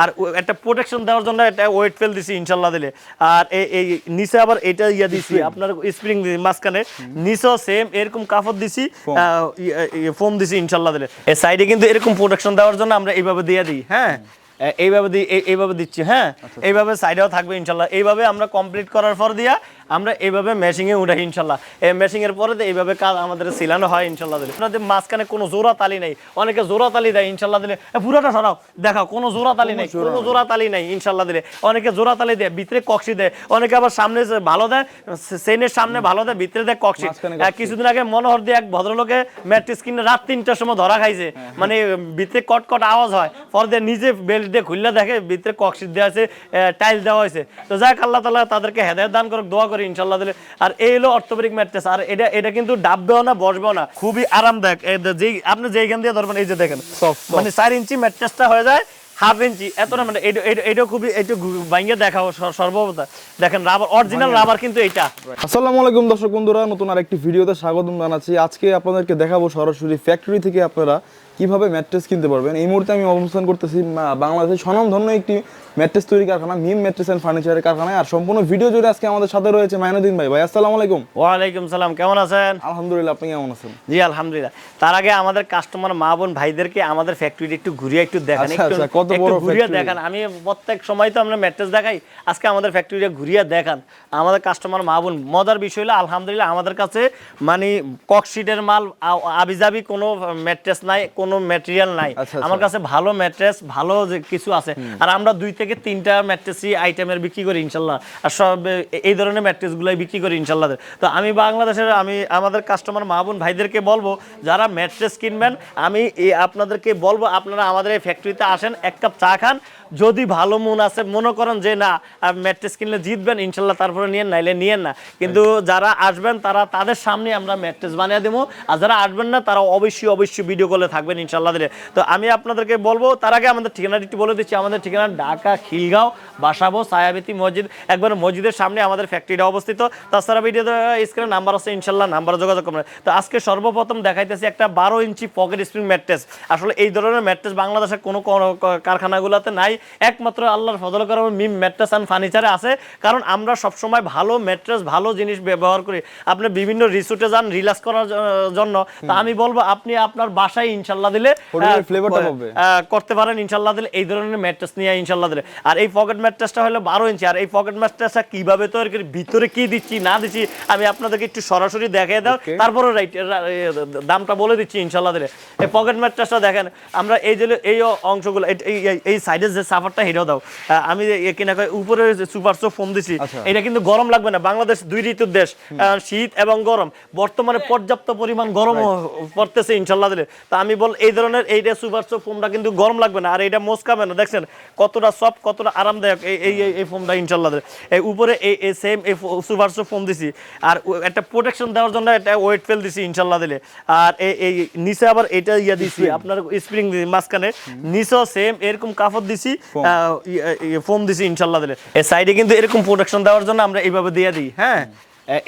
আর একটা প্রোটেকশন দেওয়ার জন্য একটা ওয়েট ফেল দিছি ইনশাল্লাহ দিলে। আর এই নিচে আবার এটা ইয়া দিছি আপনার স্প্রিং মাঝখানে। নিচেও সেম এরকম কাপড় দিছি ফোম দিছি ইনশাল্লাহ দিলে। এই সাইডে কিন্তু এরকম প্রোটেকশন দেওয়ার জন্য আমরা এইভাবে দিয়ে দিই হ্যাঁ? এইভাবে দিই এইভাবে দিচ্ছি হ্যাঁ? এইভাবে সাইডেও থাকবে ইনশাল্লাহ। এইভাবে আমরা কমপ্লিট করার পর দিয়া আমরা এইভাবে মেশিংয়ে উঠাই ইনশাল্লাহ। এই মেশিং এর পরে এইভাবে কাজ আমাদের সিলানো হয় ইনশাল্লাহ। দিলে আপনাদের মাঝখানে কোনো জোড়া তালি নেই। অনেকে জোড়া তালি দেয় ইনশাল্লাহ। দিলে পুরোটা সরাও দেখাও কোনো জোড়া তালি নেই কোনো জোড়া তালি নেই ইনশাল্লাহ দিলে। অনেকে জোড়া তালি দেয় ভিতরে কক্সি দেয়। অনেকে আবার সামনে ভালো দেয় সেনের সামনে ভালো দেয় ভিতরে দেয় কক্সি কিছুদিন আগে মনোহর দিয়ে এক ভদ্রলোকে ম্যাট্রিক্স কিনে রাত তিনটার সময় ধরা খাইছে। মানে ভিতরে কট কট আওয়াজ হয়। পর দিয়ে নিজে বেল্ট দিয়ে খুললে দেখে ভিতরে কক্সিট দেওয়া আছে টাইল দেওয়া হয়েছে। তো যাক আল্লাহ তালা তাদেরকে হেদায়ত দান করুক দোয়া করি। ইনশাল্লাহ দিলে। আর এই হলো অর্থোপেডিক ম্যাট্রেস। আর এটা এটা কিন্তু ডাববেও না বসবেও না। খুবই আরামদায়ক। যে- যেই আপনি যেইখান দিয়ে ধরবেন এই যে দেখেন। মানে চার ইঞ্চি ম্যাট্রেসটা হয়ে যায় হাফ ইঞ্চি। এতটা মানে এটা খুবই এটা ভাঙ্গে দেখাও সর- সর্বপ্রথম। দেখেন রাবার অরিজিনাল রাবার কিন্তু এটা আসসালামু আলাইকুম দর্শক বন্ধুরা নতুন আরেকটি ভিডিওতে স্বাগতম জানাচ্ছি। আজকে আপনাদেরকে দেখাবো সরাসরি ফ্যাক্টরি থেকে আপনারা কীভাবে ম্যাট্রেস কিনতে পারবেন? এই মুহূর্তে আমি অবস্থান করতেছি বাংলাদেশের স্বনামধন্য একটি ম্যাট্রেস তৈরি কারখানা মিম ম্যাট্রেস অ্যান্ড ফার্নিচারের কারখানায়। আর সম্পূর্ণ ভিডিও জুড়ে আজকে আমাদের সাথে রয়েছে মাইনুদ্দিন ভাই। ভাই আসসালামু আলাইকুম। ওয়ালাইকুম সালাম কেমন আছেন? আলহামদুলিল্লাহ আপনি কেমন আছেন? জি আলহামদুলিল্লাহ। তার আগে আমাদের কাস্টমার মা বোন ভাইদেরকে আমাদের ফ্যাক্টরিটা একটু ঘুরিয়ে একটু দেখান আচ্ছা, আচ্ছা, কত বড় ঘুরিয়ে দেখান। আমি প্রত্যেক সময় তো আমরা ম্যাট্রেস দেখাই আজকে আমাদের ফ্যাক্টরিটা ঘুরিয়ে দেখান। আমাদের কাস্টমার মা বোন মজার বিষয় হলো আলহামদুলিল্লাহ আমাদের কাছে মানে ককশিটের মাল আবিজাবি কোনো ম্যাট্রেস নাই কোনো ম্যাটেরিয়াল নাই। আচ্ছা, আচ্ছা। আমার কাছে ভালো ম্যাট্রেস ভালো কিছু আছে। আর আমরা দুই থেকে তিনটা ম্যাট্রেসই আইটেমের বিক্রি করি ইনশাল্লাহ। আর সব এই ধরনের ম্যাট্রেসগুলোই বিক্রি করি ইনশাল্লাহ। তো আমি বাংলাদেশের আমি আমাদের কাস্টমার মা বোন ভাইদেরকে বলব যারা ম্যাট্রেস কিনবেন আমি আপনাদেরকে বলব আপনারা আমাদের এই ফ্যাক্টরিতে আসেন এক কাপ চা খান। যদি ভালো মন আছে মনে করেন যে না ম্যাট্রেস কিনলে জিতবেন ইনশাল্লাহ তারপরে নিয়েন নাইলে নিয়েন না। কিন্তু যারা আসবেন তারা তাদের সামনে আমরা ম্যাট্রেস বানিয়ে দেবো। আর যারা আসবেন না তারা অবশ্যই অবশ্যই ভিডিও কলে থাকবেন ইনশাল্লাহ দিলে। তো আমি আপনাদেরকে বলব, তার আগে আমাদের ঠিকানাটি একটু বলে দিচ্ছি। আমাদের ঠিকানা ঢাকা, খিলগাঁও, বাসাবো, সায়াবেতি মসজিদ। একবার মসজিদের সামনে আমাদের ফ্যাক্টরিটা অবস্থিত। তাছাড়া ভিডিওতে স্ক্রিনে নাম্বার আছে ইনশাল্লাহ নাম্বার যোগাযোগ করবেন। তো আজকে সর্বপ্রথম দেখাইতেছি একটা বারো ইঞ্চি পকেট স্প্রিং ম্যাট্রেস আসলে এই ধরনের ম্যাট্রেস বাংলাদেশের কোনো কারখানাগুলোতে নাই। একমাত্র আল্লাহর ফজল করম মিম ম্যাট্রেস অ্যান্ড ফার্নিচারে আছে। কারণ আমরা সবসময় ভালো ম্যাট্রেস ভালো জিনিস ব্যবহার করি। আপনি বিভিন্ন রিসোর্টে যান রিল্যাক্স করার জন্য। তা আমি বলব, আপনি আপনার বাসায় ইনশাল্লাহ দিলে হোটেলের পাবে। করতে পারেন ইনশাল্লাহ দিলে এই ধরনের ম্যাট্রেস নিয়ে ইনশাল্লাহ দিলে। আর এই পকেট ম্যাট্রেসটা হলো বারো ইঞ্চি। আর এই পকেট ম্যাট্রেসটা কীভাবে তৈরি করি ভিতরে কি দিচ্ছি না দিচ্ছি আমি আপনাদেরকে একটু সরাসরি দেখিয়ে দাও। তারপরে রাইট দামটা বলে দিচ্ছি ইনশাল্লাহ দিলে। এই পকেট ম্যাট্রেসটা দেখেন আমরা এই যে এই অংশগুলো এই- সাইডের যে সাফারটা হেঁটেও দাও। আমি কিনা উপরে সুপার সো ফোম দিছি আচ্ছা। এটা কিন্তু গরম লাগবে না। বাংলাদেশ দুই ঋতুর দেশ শীত এবং গরম। বর্তমানে পর্যাপ্ত পরিমাণ গরম পড়তেছে ইনশাল্লাহ দিলে। তা আমি বল এই ধরনের এইটা সুপার সো ফোমটা কিন্তু গরম লাগবে না আর এটা মোসকাবে না দেখছেন? কতটা সফট কতটা আরামদায়ক এই এই ফোমটা ইনশাল্লাহ। এই উপরে এই সেম এই সুপার সো ফোম দিছি আর একটা প্রোটেকশন দেওয়ার জন্য একটা ওয়েট ফেল দিছি ইনশাল্লাহ দিলে। আর এই এই নিচে আবার এটা ইয়া দিছি আপনার স্প্রিং দিছি মাঝখানে। নিচেও সেম এরকম কাপড় দিছি ফোম দিছি ইনশাল্লাহ দিলে। এই সাইডে কিন্তু এরকম প্রোটেকশন দেওয়ার জন্য আমরা এইভাবে দিয়ে দিই হ্যাঁ?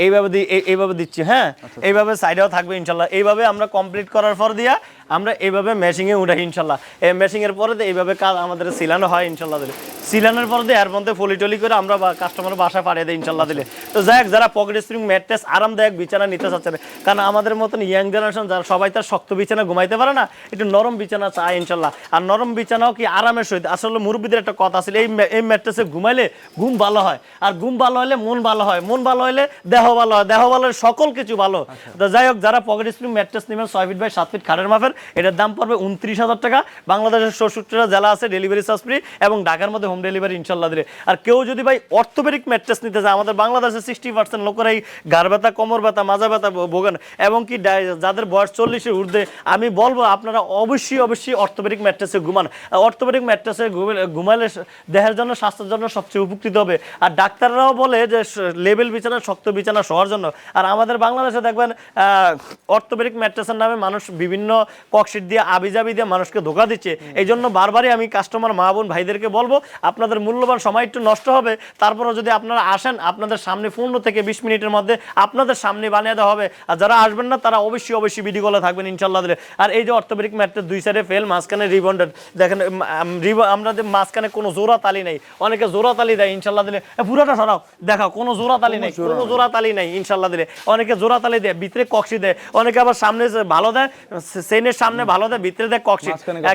এইভাবে দিই এইভাবে দিচ্ছি হ্যাঁ? এইভাবে সাইডেও থাকবে ইনশাল্লাহ। এইভাবে আমরা কমপ্লিট করার পর দিয়া আমরা এইভাবে মেশিংয়ে উঠাই ইনশাল্লাহ। এই মেশিংয়ের পরে এইভাবে কাজ আমাদের সিলানো হয় ইনশাল্লাহ দিলে। সিলানোর পর এর মধ্যে ফলি টলি করে আমরা কাস্টমার বাসায় পাঠিয়ে দিই ইনশাল্লাহ দিলে। তো যাই হোক যারা পকেট স্প্রিং ম্যাট্রেস আরামদায়ক বিছানা নিতে চাচ্ছে কারণ আমাদের মতন ইয়াং জেনারেশন যারা সবাই তার শক্ত বিছানা ঘুমাইতে পারে না একটু নরম বিছানা চায় ইনশাল্লাহ। আর নরম বিছানাও কি আরামের সহিত আসলে মুরব্বীদের একটা কথা ছিল এই এই ম্যাট্রেসে ঘুমাইলে ঘুম ভালো হয় আর ঘুম ভালো হলে মন ভালো হয়। মন ভালো হলে দেহ ভালো হয় দেহ ভালো হলে সকল কিছু ভালো তো যাই হোক যারা পকেট স্প্রিং ম্যাট্রেস নেবেন ছয় ফিট বাই সাত ফিট খাটের মাপের এটার দাম পড়বে উনত্রিশ হাজার টাকা। বাংলাদেশের ষষ্ঠটা জেলা আছে ডেলিভারি চার্জ ফ্রি এবং ঢাকার মধ্যে হোম ডেলিভারি ইনশাল্লাহ দিলে আর কেউ যদি ভাই অর্থোপেডিক ম্যাট্রেস নিতে চায়, আমাদের বাংলাদেশে সিক্সটি পার্সেন্ট লোকেরাই ঘাড় ব্যথা, কোমর ব্যথা, মাজা ব্যথা ভোগেন এবং কি যাদের বয়স চল্লিশের ঊর্ধ্বে, আমি বলব আপনারা অবশ্যই অবশ্যই অর্থোপেডিক ম্যাট্রেসে ঘুমান। অর্থোপেডিক ম্যাট্রেসে ঘুমালে দেহের জন্য, স্বাস্থ্যের জন্য সবচেয়ে উপকৃত হবে। আর ডাক্তাররাও বলে যে লেভেল বিছানা শক্ত বিছানা শোয়ার জন্য। আর আমাদের বাংলাদেশে দেখবেন অর্থোপেডিক ম্যাট্রেসের নামে মানুষ বিভিন্ন ককশিট দিয়ে আবিজাবি দিয়ে মানুষকে ধোকা দিচ্ছে। এই জন্য বারবারই আমি কাস্টমার মা বোন ভাইদেরকে বলব আপনাদের মূল্যবান সময় একটু নষ্ট হবে তারপরে যদি আপনারা আসেন আপনাদের সামনে পনেরো থেকে বিশ মিনিটের মধ্যে আপনাদের সামনে বানিয়ে দেওয়া হবে। আর যারা আসবেন না তারা অবশ্যই অবশ্যই ভিডিও কলে থাকবেন ইনশাল্লাহ দিলে। আর এই যে অর্থোপেডিক ম্যাটটা দুই সাইডে ফেল মাঝখানে রিবন্ডেড দেখেন আমরা মাঝখানে কোনো জোড়া তালি নেই। অনেকে জোড়া তালি দেয় ইনশাল্লাহ দিলে। পুরোটা সরাও। দেখা কোনো জোড়া তালি নেই কোনো জোড়া তালি নেই ইনশাল্লাহ দিলে। অনেকে জোড়া তালি দেয় ভিতরে কক্সি দেয়। অনেকে আবার সামনে ভালো দেয় সেনের সামনে ভালো দেয় ভিতরে দেয় কক্সি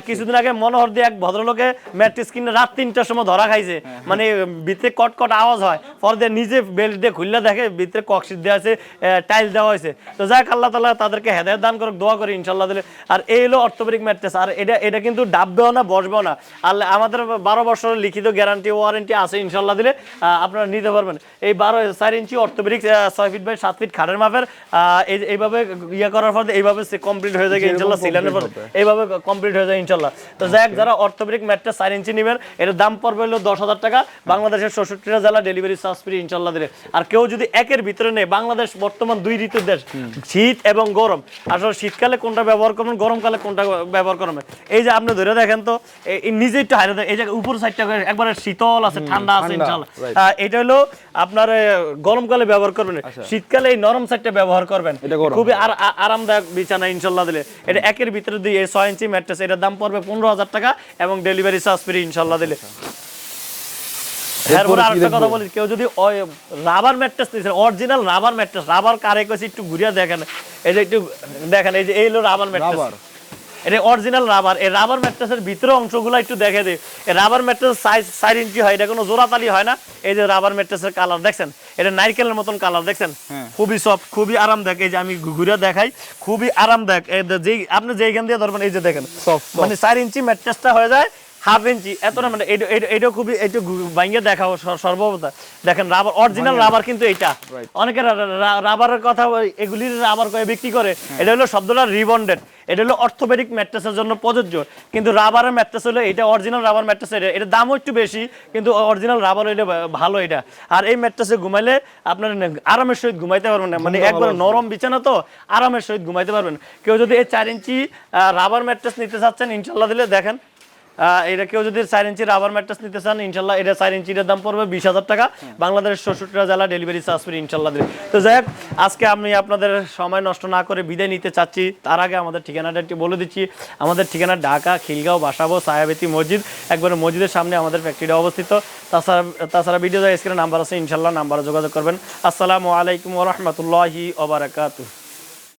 কিছুদিন আগে মনোহর দিয়ে এক ভদ্রলোকে ম্যাট্রিক্স কিনে রাত তিনটার সময় ধরা খাইছে। মানে ভিতরে কটকট আওয়াজ হয়। পরে দিয়ে নিজে বেল্ট দিয়ে খুললে দেখে ভিতরে কক্সিট দেওয়া আছে টাইল দেওয়া হয়েছে। তো যাক আল্লাহ তালা তাদেরকে হেদায়ত দান করুক দোয়া করি ইনশাল্লাহ দিলে। আর এই হলো অর্থোপেডিক ম্যাট্রেস। আর এটা এটা কিন্তু ডাববেও না বসবেও না। আল্লাহ আমাদের বারো বছরের লিখিত গ্যারান্টি ওয়ারেন্টি আছে ইনশাল্লাহ দিলে আপনারা নিতে পারবেন। এই বারো চার ইঞ্চি অর্থোপেডিক ছয় ফিট বাই সাত ফিট খাটের মাপের এইভাবে ইয়ে করার পর এইভাবে কমপ্লিট হয়ে যায় ইনশাল্লাহ এইভাবে কমপ্লিট হয়ে যায় ইনশাল্লাহ। তো যাক যারা অর্থোপেডিক ম্যাট্রেস চার ইঞ্চি নেবেন এর দাম পড়বে হলো দশ হাজার টাকা। বাংলাদেশের ষষ্ঠীটা জেলা ডেলিভারি চার্জ ফ্রি ইনশাল্লাহ দিলে। আর কেউ যদি একের ভিতরে নেই বাংলাদেশ বর্তমান দুই ঋতুর দেশ শীত এবং গরম। আসলে শীতকালে কোনটা ব্যবহার করবেন গরমকালে কোনটা ব্যবহার করবেন? এই যে আপনি ধরে দেখেন তো এই- নিজে একটু হাইরে এই যে উপর সাইডটা একবারে শীতল আছে ঠান্ডা আছে ইনশাল্লাহ। এটা হলো আপনার গরমকালে ব্যবহার করবেন। শীতকালে এই নরম সাইডটা ব্যবহার করবেন। খুবই আর আরামদায়ক বিছানা ইনশাল্লাহ দিলে। এটা একের ভিতরে দিয়ে এই ছয় ইঞ্চি ম্যাট্রেস। এটার দাম পড়বে পনেরো হাজার টাকা এবং ডেলিভারি চার্জ ফ্রি ইনশাল্লাহ দিলে। এরপরে আরেকটা কথা বলি কেউ যদি রাবার ম্যাট্রেস নিয়েছেন অরিজিনাল রাবার ম্যাট্রেস রাবার কারে কইছে একটু ঘুরিয়ে দেখেন। এই যে একটু দেখেন এই যে এই হলো রাবার ম্যাট্রেস এটা অরিজিনাল রাবার এই রাবার ম্যাট্রেসের ভিতরে অংশগুলো একটু দেখে দিই। এই রাবার ম্যাট্রেস সাইজ চার ইঞ্চি হয় এটা কোনো জোড়াতালি হয় না। এই যে রাবার ম্যাট্রেসের কালার দেখছেন? এটা নারকেলের মতন কালার দেখছেন? হ্যাঁ। খুবই সফট খুবই আরামদায়ক। এই যে আমি ঘুরে দেখাই খুবই আরামদায়ক। এই যে- আপনি যেইখান দিয়ে ধরবেন এই যে দেখেন। Soft। মানে চার ইঞ্চি ম্যাট্রেসটা হয়ে যায় হাফ ইঞ্চি এত না মানে এটা- এটা- এটা খুবই একটু ভাঙ্গে দেখাও সর- সর্বপ্রথম। দেখেন রাবার অরিজিনাল রাবার কিন্তু এটা অনেকে রাবারের কথা এগুলির রাবার করে বিক্রি করে। হ্যাঁ। এটা হলো শব্দটা রিবন্ডেড এটা হলো অর্থোপেডিক ম্যাট্রেসের জন্য প্রযোজ্য। কিন্তু রাবারের ম্যাট্রেস হলো এটা অরিজিনাল রাবার ম্যাট্রেস এটা। এটার দামও একটু বেশি কিন্তু অরিজিনাল রাবার হইলে ভালো এটা। আর এই ম্যাট্রেসে ঘুমাইলে আপনার আরামের সহিত ঘুমাইতে পারবেন না। মানে একবার নরম বিছানা তো আরামের সহিত ঘুমাইতে পারবেন কেউ যদি এই চার ইঞ্চি রাবার ম্যাট্রেস নিতে চাচ্ছেন ইনশাল্লাহ দিলে দেখেন এটা কেউ যদি চার ইঞ্চি রাবার ম্যাট্রেস নিতে চান ইনশাল্লাহ এটা চার ইঞ্চির দাম পড়বে বিশ হাজার টাকা। বাংলাদেশের ষষ্ঠটা জেলা ডেলিভারি চার্জ ফ্রি ইনশাল্লাহ দিলে তো যাই হোক আজকে আমি আপনাদের সময় নষ্ট না করে বিদায় নিতে চাচ্ছি। তার আগে আমাদের ঠিকানাটা একটু বলে দিচ্ছি। আমাদের ঠিকানা ঢাকা খিলগাঁও বাসাবো সায়াবেতি মসজিদ। একবারে মসজিদের সামনে আমাদের ফ্যাক্টরিটা অবস্থিত। তাছাড়া তাছাড়া ভিডিও স্ক্রিনে নাম্বার আছে ইনশাল্লাহ নাম্বারে যোগাযোগ করবেন। আসসালামু আলাইকুম রহমতুল্লাহি ওবরাকাতুহ